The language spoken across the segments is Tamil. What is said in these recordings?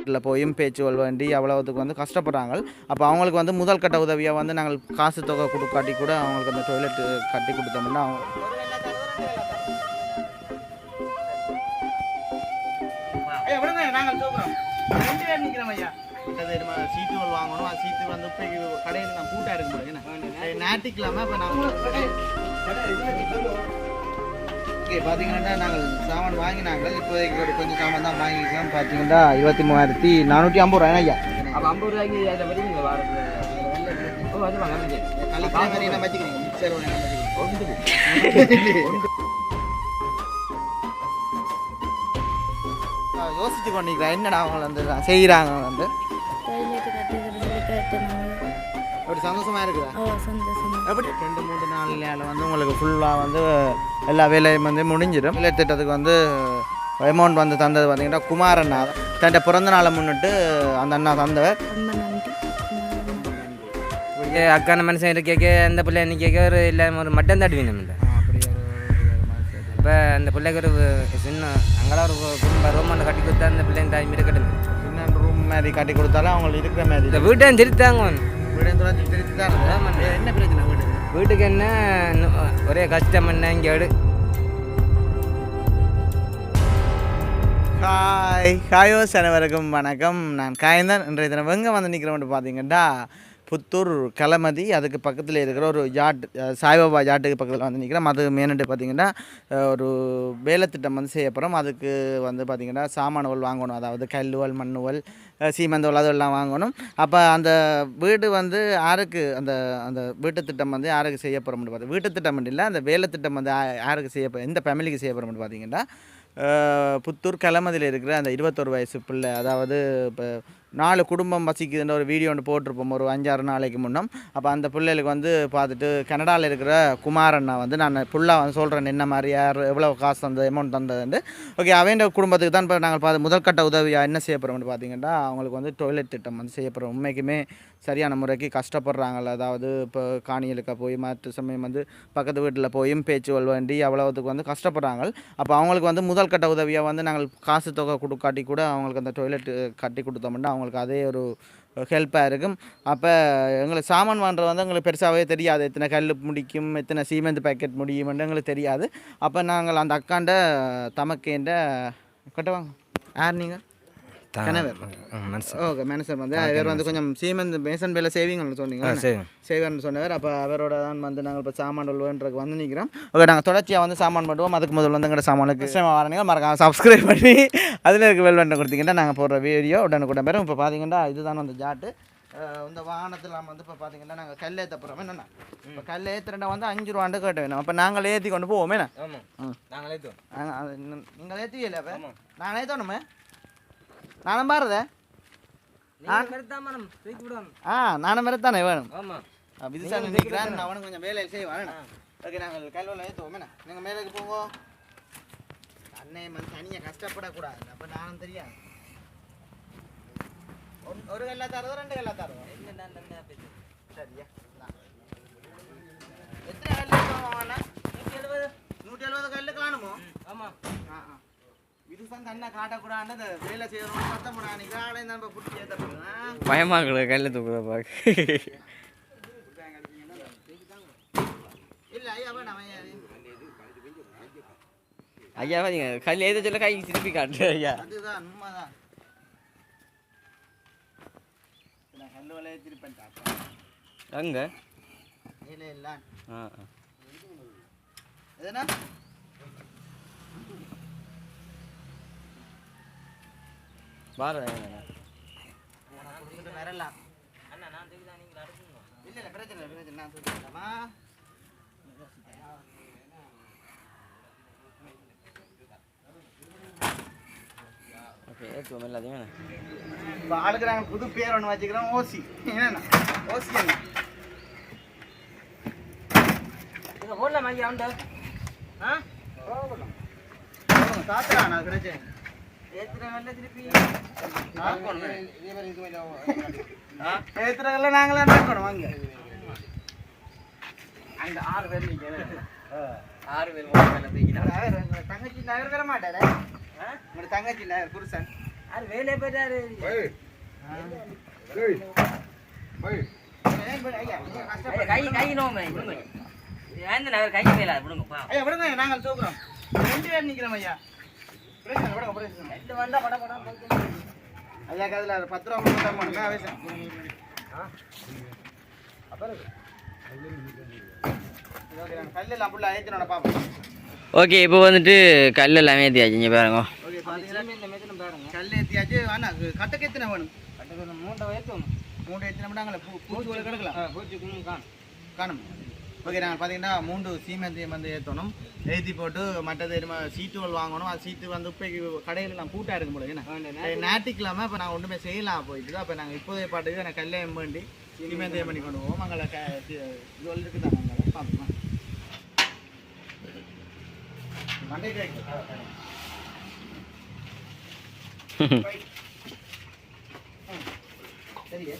வீட்டில் போயும் பேச்சுவல் வேண்டி அவ்வளோத்துக்கு வந்து கஷ்டப்படுறாங்க அப்போ அவங்களுக்கு வந்து முதல் கட்ட உதவியாக வந்து நாங்கள் காசு தொகை கொடுக்காட்டி கூட அவங்களுக்கு அந்த டொய்லெட் கட்டி கொடுத்தோம்னா அவங்க சீட்டுகள் வாங்கணும் அந்த சீட்டு வந்து கடையில் நான் கூட்டாக இருக்கு ஞாயிற்றுக்கிழமை இப்போ நான் ஓகே பார்த்தீங்கன்னா நாங்கள் சாமான் வாங்கினாங்க. இப்போதைக்கு ஒரு கொஞ்சம் சாமான் தான் வாங்கிக்கலாம் பார்த்தீங்கன்னா இருபத்தி மூவாயிரத்தி நானூற்றி ஐம்பது ரூபாய். ஐயா? அப்போ ஐம்பது ரூபாய்க்கு அதில் வாங்க என்ன யோசிச்சு கொண்டிருக்கிறேன் என்னடா அவங்க வந்து செய்கிறாங்க வந்து? அப்படி சந்தோஷமா இருக்குதா? ஓ சந்தோஷமா. எப்படி? ரெண்டு மூணு நாளில் வந்து உங்களுக்கு ஃபுல்லாக வந்து எல்லா வேலையும் வந்து முடிஞ்சிடும். வேலை திட்டத்துக்கு வந்து அமௌண்ட் வந்து தந்தது பார்த்தீங்கன்னா குமாரண்ணா. தன் பிறந்த நாளை முன்னிட்டு அந்த அண்ணா தந்தவர். அக்கான மனுஷன் கேட்க அந்த பிள்ளை என்ன கேட்க ஒரு இல்லை ஒரு மட்டன் தாட்டி வேணும் இல்லை? அப்படி ஒரு இப்போ அந்த பிள்ளைக்கு ஒரு சின்ன அங்கெல்லாம் ஒரு குடும்ப ரோமான் கட்டி கொடுத்தா அந்த பிள்ளைங்க தாய் மீறி கட்டணும் இன்னும் ரூம் மாதிரி கட்டி கொடுத்தாலும் அவங்களுக்கு இருக்கிற மாதிரி இந்த வீட்டை திருத்தாங்க என்ன? பிரச்சனை வீட்டுக்கு என்ன ஒரே கஷ்டம் என்ன? இங்கே எடு. ஹாய் ஹாயோ அனைவருக்கும் வணக்கம். நான் காயந்தான். இன்றைய தினம் எங்கே வந்து நிற்கிறோம்னு பார்த்தீங்கன்னா புத்தூர் களமதி அதுக்கு பக்கத்தில் இருக்கிற ஒரு யாட் சாய்பாபா யாட்டுக்கு பக்கத்தில் வந்து நிற்கிறோம் அது மேனிட்டு பார்த்தீங்கன்னா ஒரு வேலைத்திட்டம் வந்து செய்யப்படும். அதுக்கு வந்து பார்த்திங்கன்னா சாமான்கள் வாங்கணும். அதாவது கல்லுவல் மண்ணுவல் அஹ் சீமந்தவல் அதெல்லாம் வாங்கணும். அப்போ அந்த வீடு வந்து யாருக்கு அந்த அந்த வீட்டு திட்டம் வந்து யாருக்கு செய்யப்படும் பார்த்து வீட்டு திட்டம் இல்லை அந்த வேலை திட்டம் வந்து யாருக்கு செய்ய எந்த ஃபேமிலிக்கு செய்யப்படும் பார்த்திங்கன்னா புத்தூர் கிளமதியில் இருக்கிற அந்த இருபத்தொரு வயசு பிள்ளை அதாவது இப்போ நாலு குடும்பம் வசிக்குதுன்ற ஒரு வீடியோ ஒன்று போட்டிருப்போம். ஒரு அஞ்சாறு நாளைக்கு முன்னம். அப்போ அந்த பிள்ளைகளுக்கு வந்து பார்த்துட்டு கனடாவில் இருக்கிற குமாரண்ணா வந்து நான் ஃபுல்லாக வந்து சொல்கிறேன் என்ன மாதிரி யார் எவ்வளோ காசு தந்தது அமௌண்ட் தந்ததுண்டு ஓகே அவன் குடும்பத்துக்கு தான் இப்போ நாங்கள் பார்த்து முதற்கட்ட உதவியாக என்ன செய்ய போகிறோம்னு பார்த்தீங்கன்னா அவங்களுக்கு வந்து டொய்லெட் திட்டம் வந்து செய்ய போகிறோம் உண்மைக்குமே சரியான முறைக்கு கஷ்டப்படுறாங்கள அதாவது இப்போ காணிகளுக்கு போய் மற்ற சமயம் வந்து பக்கத்து வீட்டில் போயும் பேச்சு வேண்டி அவ்வளோத்துக்கு வந்து கஷ்டப்படுறாங்க. அப்போ அவங்களுக்கு வந்து முதல் கட்ட உதவியாக வந்து நாங்கள் காசு தொகை கொடு காட்டி கூட அவங்களுக்கு அந்த டொய்லெட் கட்டி கொடுத்தோம்னா அவங்களுக்கு அதே ஒரு ஹெல்ப்பாக இருக்கும். அப்போ எங்களுக்கு சாமான் வாங்குறது வந்து எங்களுக்கு பெருசாகவே தெரியாது. எத்தனை கல் முடிக்கும் எத்தனை சீமெண்ட் பேக்கெட் முடியும்னு எங்களுக்கு தெரியாது. அப்போ நாங்கள் அந்த அக்காண்ட தமக்கேண்ட கட்டுவாங்க யார் நீங்கள் கணவர். ஓகே மேனேஜர் வந்து இவர் வந்து கொஞ்சம் சீமெண்ட் மேசன் பேல சேவிங்னு சொன்னீங்க. செய்வார்னு சொன்னவர். அப்போ அவரோட தான் வந்து நாங்கள் இப்போ சாமான் வேண்டுறதுக்கு வந்து நிற்கிறோம் ஓகே நாங்கள் தொடர்ச்சியாக வந்து சாமான் பண்ணுவோம். அதுக்கு முதல்ல வந்து எங்களோட சாமானுக்கு இஷ்டமாக வரணுங்க மறக்காம சப்ஸ்கிரைப் பண்ணி அதில் இருக்க வெல் பண்ண கொடுத்தீங்கன்னா நாங்கள் போடுற வீடியோ உடனுக்குடன் பேரும் இப்போ பார்த்தீங்கன்னா இதுதான் அந்த ஜாட்டு. இந்த வாகனத்தில் நம்ம வந்து இப்போ பார்த்தீங்கன்னா நாங்கள் கல் ஏற்ற போகிறோம் என்னண்ணா? இப்போ கல் ஏற்றுறா வந்து அஞ்சு ரூபாண்டு கேட்ட வேணும். அப்போ நாங்கள் ஏற்றி கொண்டு போவோமே. ம். நாங்களே தோம் நீங்கள் ஏற்றுவில்ல அப்போ? நாங்கள் ஏற்றணுமே நானும் பாருதே. ஆ நானும் மாதிரி தானே வேணும் ஆமாம் விதிசாமி நிற்கிறான் நான் அவனும் கொஞ்சம் வேலையை செய்வான் ஓகே நாங்கள் கல்வெல்லாம் ஏற்றுவோமே நீங்கள் மேலே போங்க. அண்ணே வந்து தனியாக கஷ்டப்படக்கூடாது. அப்போ நானும் தெரியாது. ஒரு கல்லா தரதோ ரெண்டு கல்லா தரதோ சரியா. எத்தனை கல் வாங்கினா நூற்றி எழுபது. நூற்றி எழுபது கல் காணுமோ? ஆமாம் ஆ ஆ. காலை பயமாக இருக்குது கையில் தூக்குற இல்லை ஐயா வேணாம் ஐயா ஐயா பாத்தீங்க கையில் ஏற்ற சொல்ல கை திருப்பி காட்டு ஐயா அதுதான் உண்மைதான் கல்லு வலையை திருப்பேன் அங்கே இல்லை இல்லை ஆ ஆ எதுனா பாரு. வரலாம் இல்லை இல்லை பிரச்சனை இல்லை பிரச்சனை நான் சொல்லிடலாமா ஓகே ஏற்றுவோம் எல்லாத்தையும். இப்போ ஆளுக்கு நாங்கள் புது பேர் ஒன்று வச்சுக்கிறோம் ஓசி. என்னண்ணா ஓசி என்ன? இதை ஆ? நான் பிரச்சனை ஏற்றுற வெள்ள திருப்பி ஏத்துறதுல நாங்களே நடக்கணும் வாங்க அங்க ஆறு பேர் நிற்கிறேன் ஆறு பேர் தங்கச்சி நகர் வர மாட்டாரே உங்களோட தங்கச்சி நகர் புருஷன் அது வேலையை போயிட்டாரு கை கை நோமே அவர் கை பா ஐயா விடுங்க நாங்கள் தூக்குறோம் ரெண்டு பேர் நிற்கிறோம் ஐயா அதில் பத்து ரூபா மட்டும் தான் போடுங்க கல்லில் புள்ள ஏற்றினோட பார்ப்போம் ஓகே இப்போ வந்துட்டு கல் எல்லாமே ஏற்றியாச்சு இங்கே பாருங்க ஓகே கல் ஏற்றியாச்சு ஆனால் கட்டக்கு எத்தனை வேணும் கட்டக்கு மூட்டை வயசு மூணு எத்தனை மட்டும் பூ பூச்சி கிடக்கலாம் பூச்சி காணும் காணும் ஓகே நாங்கள் பார்த்தீங்கன்னா மூன்று சீமெந்தையும் வந்து ஏற்றணும் ஏற்றி போட்டு மற்றது நம்ம சீட்டுகள் வாங்கணும். அது சீட்டு வந்து இப்போ கடையில் நான் பூட்டாக இருக்கும் போல என்ன? ஞாயிற்றுக்கிழமை இப்போ நான் ஒன்றுமே செய்யலாம் போயிட்டு இப்போ நாங்கள் இப்போதைய பாட்டுக்கு எனக்கு கல்யாணம் வேண்டி சீமெந்தையம் பண்ணி கொண்டு போவோம். அங்கே க இது இருக்குது தான் நாங்கள் பார்ப்போம் மண்டே சரிங்க.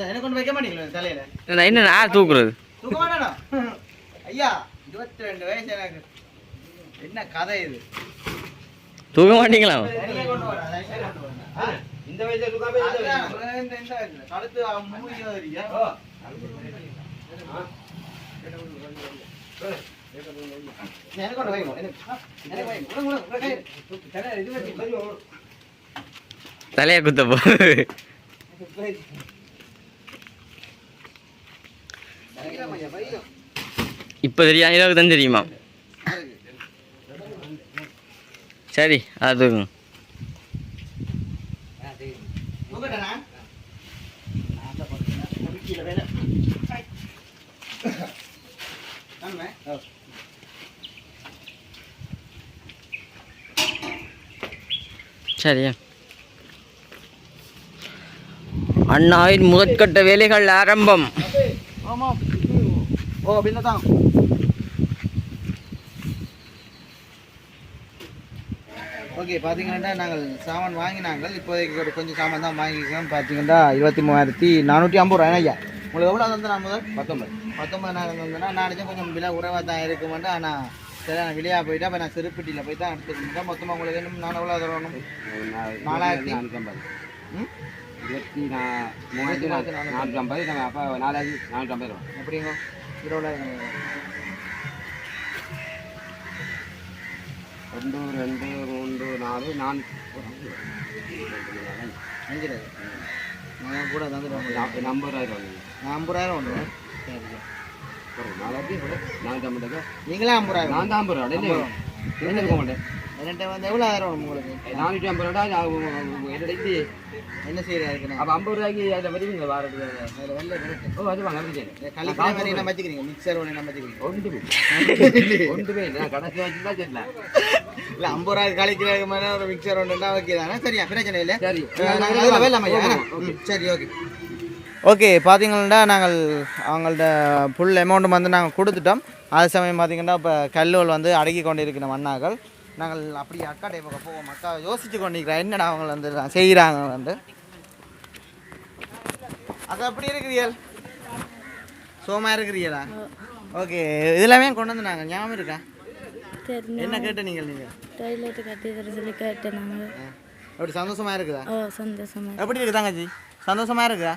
எனக்கு கொண்டு வைக்க மாட்டீங்களா தலையில்? என்ன யார் தூக்குறது? தூக்க மாட்டானோ? ஐயா இருபத்தி ரெண்டு வயசு எனக்கு. என்ன கதை இது? தூக்க மாட்டீங்களா? இந்த வயசுல தூக்காம இந்த வயசுல. எனக்கு கொண்டு வைங்க. தலையை குத்த போ இப்போ தெரியும் இருபது தான் தெரியுமா? சரி அது. சரியா அண்ணாவின் முதற்கட்ட வேலைகள் ஆரம்பம். ஆமாம் ஓ பின்னதான் ஓகே பார்த்தீங்கன்னா நாங்கள் சாமான் வாங்கினாங்க இப்போதைக்கு ஒரு கொஞ்சம் சாமான் தான் வாங்கிக்கிறோம் பார்த்தீங்கன்னா இருபத்தி மூவாயிரத்தி நானூற்றி ஐம்பது ரூபாய். ஐயா? உங்களுக்கு எவ்வளோ தந்து நான் முதல்? பத்தொம்பது பத்தொம்பது நாங்கள் தந்தேன்னா நான் கொஞ்சம் விலை குறைவாக தான் இருக்குமெண்டு ஆனால் சரி நான் வெளியாக போயிட்டு அப்போ நான் சிறுப்பிட்டியில் போய் தான் எடுத்துக்கிட்டேன் மொத்தமாக உங்களுக்கு இன்னும் நான் எவ்வளோ தரணும்? நாலாயிரத்தி ம்? இருபத்தி நா- மூவாயிரத்தி நா- நானூற்றி ஐம்பது நம்ம அப்போ நாலாயிரத்தி நானூற்றி ஐம்பது ரூபா எப்படிங்க இருபது ரெண்டு ரெண்டு மூன்று நாலு நாலு அஞ்சு நான் கூட தந்துடுவேன் நாற்பது ஐம்பது ரூபாய் வாங்க நான் ஐம்பதாயிரம் ஒன்று சரி. நாலாயிரத்தி நானூற்றி ஐம்பது நீங்களே ஐம்பதாயிரம். நான் தான் ஐம்பது ரூபா. இருக்க மாட்டேன். ரெண்டு வந்து எவ்வளோ ஆயிரம் உங்களுக்கு? நானூற்றி ஐம்பது ரூபா என்னோட இது என்ன செய்யறது அப்போ ஐம்பது ரூபாய்க்கு அதில் வருவீங்க வாரத்துக்கு அதில் இருக்கு ஓ அது வாங்க அப்படி சரி கழிக்கிற மாதிரி என்ன வச்சுக்கிறீங்க மிக்சர் ஒன்று என்ன இல்லை நான் கடைசி வச்சு தான் இல்லை ஐம்பது ரூபாய் கழிக்கிற மாதிரி ஒரு மிக்சர் ஒன்றுனா ஓகே தானே? சரியா பிரச்சனை இல்லை. சரி. Okay okay. பார்த்தீங்கன்னா நாங்கள் அவங்கள்ட்ட ஃபுல் அமௌண்ட் வந்து நாங்கள் கொடுத்துட்டோம். அது சமயம் பார்த்தீங்கன்னா இப்போ கல்லுகள் வந்து அடக்கி கொண்டு இருக்கிற அண்ணாக்கள் நாங்கள் அப்படி அக்கா டைப்புக்கு போவோம். அக்கா யோசிச்சு கொண்டிருக்கிறா என்னடா அவங்க வந்து செய்கிறாங்க வந்து. அது அப்படி இருக்கிறீர்கள்? சோமா இருக்கிறீங்களா ஓகே இதெல்லாமே கொண்டு வந்து நாங்கள் ஞாபகம் இருக்கா? என்ன கேட்ட நீங்கள் நீங்கள் டாய்லெட்டு கட்டி தர சொல்லி கேட்டேன் நாங்கள் அப்படி சந்தோஷமா இருக்குதா? ஓ சந்தோஷமா எப்படி இருக்கு தங்கச்சி? சந்தோஷமா இருக்குதா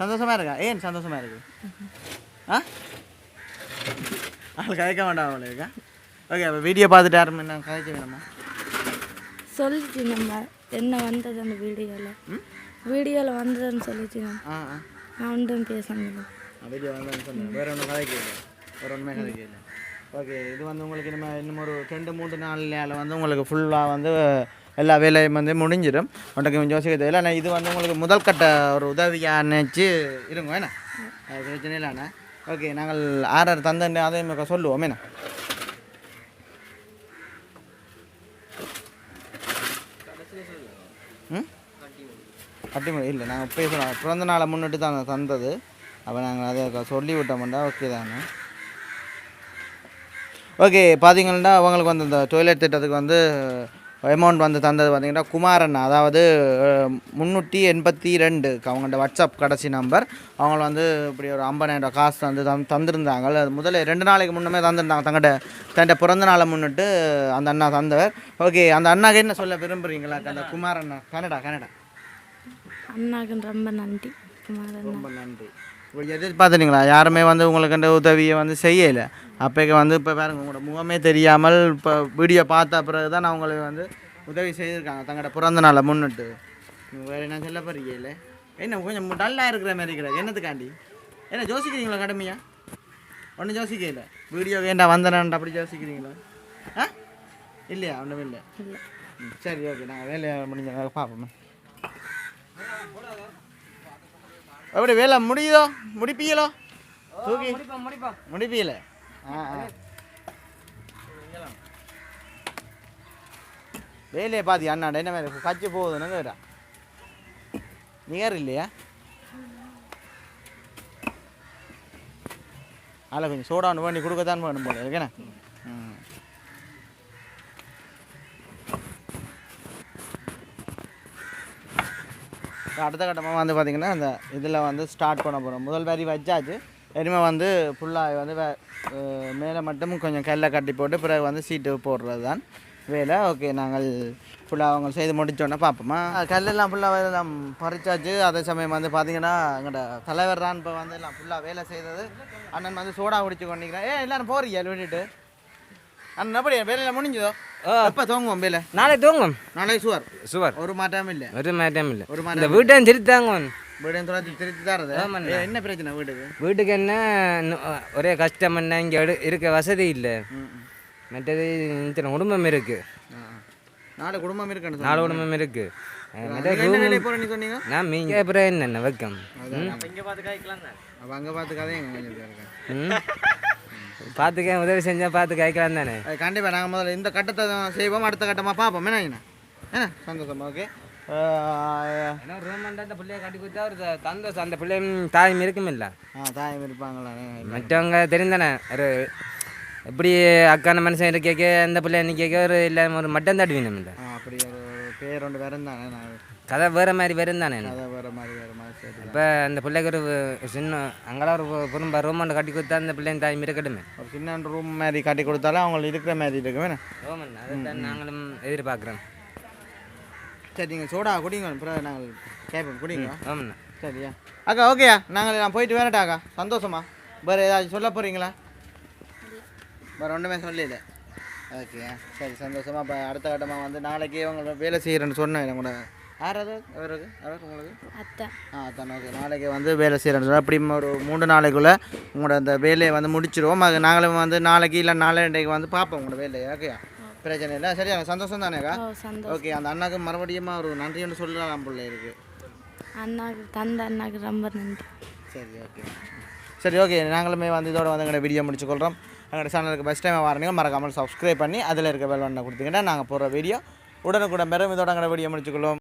சந்தோஷமா இருக்கா? ஏன் சந்தோஷமா இருக்கு? ஆ? அவள் கதைக்க வேண்டாம் அவளுக்கா. ஓகே அப்போ வீடியோ பார்த்துட்டு யாரும் என்ன கதைக்க வேணுமா? சொல்லிச்சு நம்ம என்ன வந்தது அந்த வீடியோவில் வீடியோவில் வந்ததுன்னு சொல்லிச்சு நம்ம. ஆ ஆ. நான் ஒன்றும் பேச முடியல வீடியோ வந்து சொன்னேன். வேற ஒன்றும் கதைக்க இல்லை வேற ஒன்றுமே கதைக்க இல்லை ஓகே இது வந்து உங்களுக்கு நம்ம இன்னும் ஒரு ரெண்டு மூன்று நாளில் வந்து உங்களுக்கு ஃபுல்லாக வந்து எல்லா வேலையும் வந்து முடிஞ்சிடும். உனக்கு கொஞ்சம் யோசிக்க தேவையில்லை ஆனால் இது வந்து உங்களுக்கு முதல் கட்ட ஒரு உதவியாக நினச்சி இருங்க அது பிரச்சனை இல்லைண்ணா ஓகே நாங்கள் ஆர் ஆர் தந்தேன் அதையும் சொல்லுவோம் என்ன கட்டிமுறை இல்லை நாங்கள் பேசுகிறோம் பிறந்த நாளை முன்னிட்டு தான் தந்தது. அப்போ நாங்கள் அதை சொல்லி விட்டோம்டா ஓகே தானே? ஓகே பார்த்தீங்கன்னா அவங்களுக்கு வந்து இந்த டொய்லெட் திட்டத்துக்கு வந்து அமௌண்ட் வந்து தந்தது பார்த்தீங்கன்னா குமாரன் அதாவது முந்நூற்றி எண்பத்தி ரெண்டு. அவங்கள்ட்ட வாட்ஸ்அப் கடைசி நம்பர் அவங்க வந்து இப்படி ஒரு ஐம்பதாயிரம் ரூபாய் காசு வந்து தந் தந்திருந்தாங்க. அது முதல்ல ரெண்டு நாளைக்கு முன்னமே தந்திருந்தாங்க. தங்கிட்ட தன்ட பிறந்த நாளை முன்னிட்டு அந்த அண்ணா தந்தவர். ஓகே அந்த அண்ணாக்கு என்ன சொல்ல விரும்புகிறீங்களா அந்த குமாரண்ணா கனடா கனடா. அண்ணாக்கு ரொம்ப நன்றி. ரொம்ப நன்றி. இப்போ எதிர்பார்த்துனீங்களா யாருமே வந்து உங்களுக்கு அந்த உதவியை வந்து செய்யலை. அப்போக்கு வந்து இப்போ பாருங்க உங்களோட முகமே தெரியாமல் இப்போ வீடியோ பார்த்த பிறகு தான் அவங்களுக்கு வந்து உதவி செய்திருக்காங்க. தங்களோட பிறந்த நாளை முன்னிட்டு. வேறு என்ன சொல்ல போறீங்களே என்ன கொஞ்சம் டல்லாக இருக்கிற மாதிரி இருக்கிற என்னத்துக்காண்டி? என்ன யோசிக்கிறீங்களா கடுமையா? ஒன்றும் யோசிக்கல. வீடியோ வேண்டா வந்தனான்ட்டு அப்படி யோசிக்கிறீங்களா? ஆ? இல்லையா? ஒன்றும் இல்லை. சரி ஓகே நாங்கள் வேலையை முடிஞ்ச பார்ப்போமே. எப்படி வேலை முடியுதோ? முடிப்பீங்களோ? தூக்கி? முடிப்பீங்களே? வேலையை பாத்தி அண்ணாடா என்ன மாதிரி கச்சி போகுதுன்னு கேட்டா. நிகர் இல்லையா அதில் கொஞ்சம் சோடா ஒன்று வேண்டி கொடுக்கத்தான் வேணும் போல இருக்கேண்ணே அடுத்த கட்டமாக வந்து பார்த்திங்கன்னா அந்த இதில் வந்து ஸ்டார்ட் பண்ண போகிறோம் முதல் வரி வச்சாச்சு. இனிமேல் வந்து ஃபுல்லாக வந்து வே- மேலே மட்டும் கொஞ்சம் கல்லை கட்டி போட்டு பிறகு வந்து சீட்டு போடுறது தான் வேலை. ஓகே நாங்கள் ஃபுல்லாக அவங்க செய்து முடிச்சோன்னே பார்ப்போமா? கல்லெல்லாம் ஃபுல்லாக எல்லாம் பறிச்சாச்சு. அதே சமயம் வந்து பார்த்தீங்கன்னா எங்களோட தலைவர் தான் இப்போ வந்து எல்லாம் ஃபுல்லாக வேலை செய்தது. அண்ணன் வந்து சோடா குடிச்சு கொண்டிருக்கிறேன் ஏ எல்லாரும் போறீங்க விட்டுட்டு அண்ணன் எப்படி வேலையில் முடிஞ்சதோ? எப்போ தூங்குவோம் வேலை? நாளைக்கு தூங்கும். நாளைக்கு சுவர். சுவர். ஒரு மாற்றமும் இல்லை. ஒரு மாட்டம் இல்லை. ஒரு இந்த வீட்டையும் திருத்தாங்க வீடையும் துரத்தி திருத்தி தரது. என்ன பிரச்சனை வீட்டுக்கு? வீட்டுக்கு என்ன ஒரே கஷ்டம் என்ன இங்கே இருக்க வசதி இல்லை. மற்றது இத்தனை குடும்பம் இருக்கு. நாலு குடும்பம் இருக்குன்னு நாலு குடும்பம் இருக்கு. நான் மீங்க அப்புறம் என்னென்ன வைக்கம்? அப்ப அங்க பார்த்து கதையும் கொஞ்சம் இருக்கேன் ம்? பார்த்துக்க உதவி செஞ்சால் பார்த்து காய்க்கலாம் தானே? அது கண்டிப்பா நாங்க முதல்ல இந்த கட்டத்தை செய்வோம் அடுத்த கட்டமா பார்ப்போம். என்ன என்ன? சந்தோஷமா ஓகே அந்த பிள்ளையும் தாயும் இருக்கும் இல்லை ஆ தாயம் இருப்பாங்களா? மற்றவங்க தெரிந்தானே ஒரு எப்படி அக்கான மனுஷன் இருக்கேக்க அந்த பிள்ளை கேட்க ஒரு இல்லை ஒரு மட்டம் தட்டுவீங்க இல்லை? அப்படி ஒரு பேர் ஒன்று வேறு தானே கதை வேறு மாதிரி வரும் தானே? கதை வேறு மாதிரி வேறு இப்போ அந்த பிள்ளைக்கு ஒரு சின்ன அங்கெல்லாம் ஒரு குடும்ப ரூம் ஒன்று கட்டி கொடுத்தா அந்த பிள்ளையும் தாயும் இருக்கட்டுமே ஒரு சின்ன ரூம் மாதிரி கட்டி கொடுத்தாலும் அவங்களுக்கு இருக்கிற மாதிரி இருக்கும் என்ன? ரோமன் அதுதான் நாங்களும் எதிர்பார்க்குறோம். சரி நீங்கள் சோடா குடிங்க அப்புறம் நாங்கள் கேட்போம் குடிங்க. ரோமன் சரியா? அக்கா ஓகேயா நாங்கள் நான் போயிட்டு வரட்டா அக்கா. சந்தோஷமா? வேறு ஏதாச்சும் சொல்ல போகிறீங்களா வேறு ஒன்றுமே சொல்லல. ஓகே சரி சந்தோஷமா. இப்போ அடுத்த கட்டமாக வந்து நாளைக்கு உங்களை வேலை செய்கிறேன்னு சொன்னேன் கூட. யார் அது? அவருக்கு? அவர் உங்களுக்கு? அத்தை. ஆ ஓகே நாளைக்கு வந்து வேலை செய்கிறேன்னு சொன்னால் அப்படி ஒரு மூணு நாளைக்குள்ளே உங்களோட அந்த வேலையை வந்து முடிச்சிருவோம். அது நாங்களும் வந்து நாளைக்கு இல்லை நாளைக்கு வந்து பார்ப்போம் உங்களோட வேலையை ஓகேயா பிரச்சனை இல்லை. சரியா? சந்தோஷம் தானேக்கா ஓகே அந்த அண்ணாக்கு மறுபடியும் ஒரு நன்றி ஒன்று சொல்லலாம் பிள்ளை இருக்குது அண்ணாக்கு தந்த அண்ணாக்கு ரொம்ப நன்றி. சரி ஓகே சரி ஓகே நாங்களுமே வந்து இதோட வந்து எங்களோட வீடியோ முடிச்சுக்கொள்கிறோம் எங்களோட சேனலுக்கு ஃபஸ்ட் டைம் வரீங்க மறக்காமல் சப்ஸ்கிரைப் பண்ணி அதில் இருக்க பெல் ஒன்று கொடுத்தீங்கன்னா நாங்கள் போடுற வீடியோ உடனுக்குடன் பெறும். இதோட எங்களோட வீடியோ முடிச்சுக்கொள்வோம்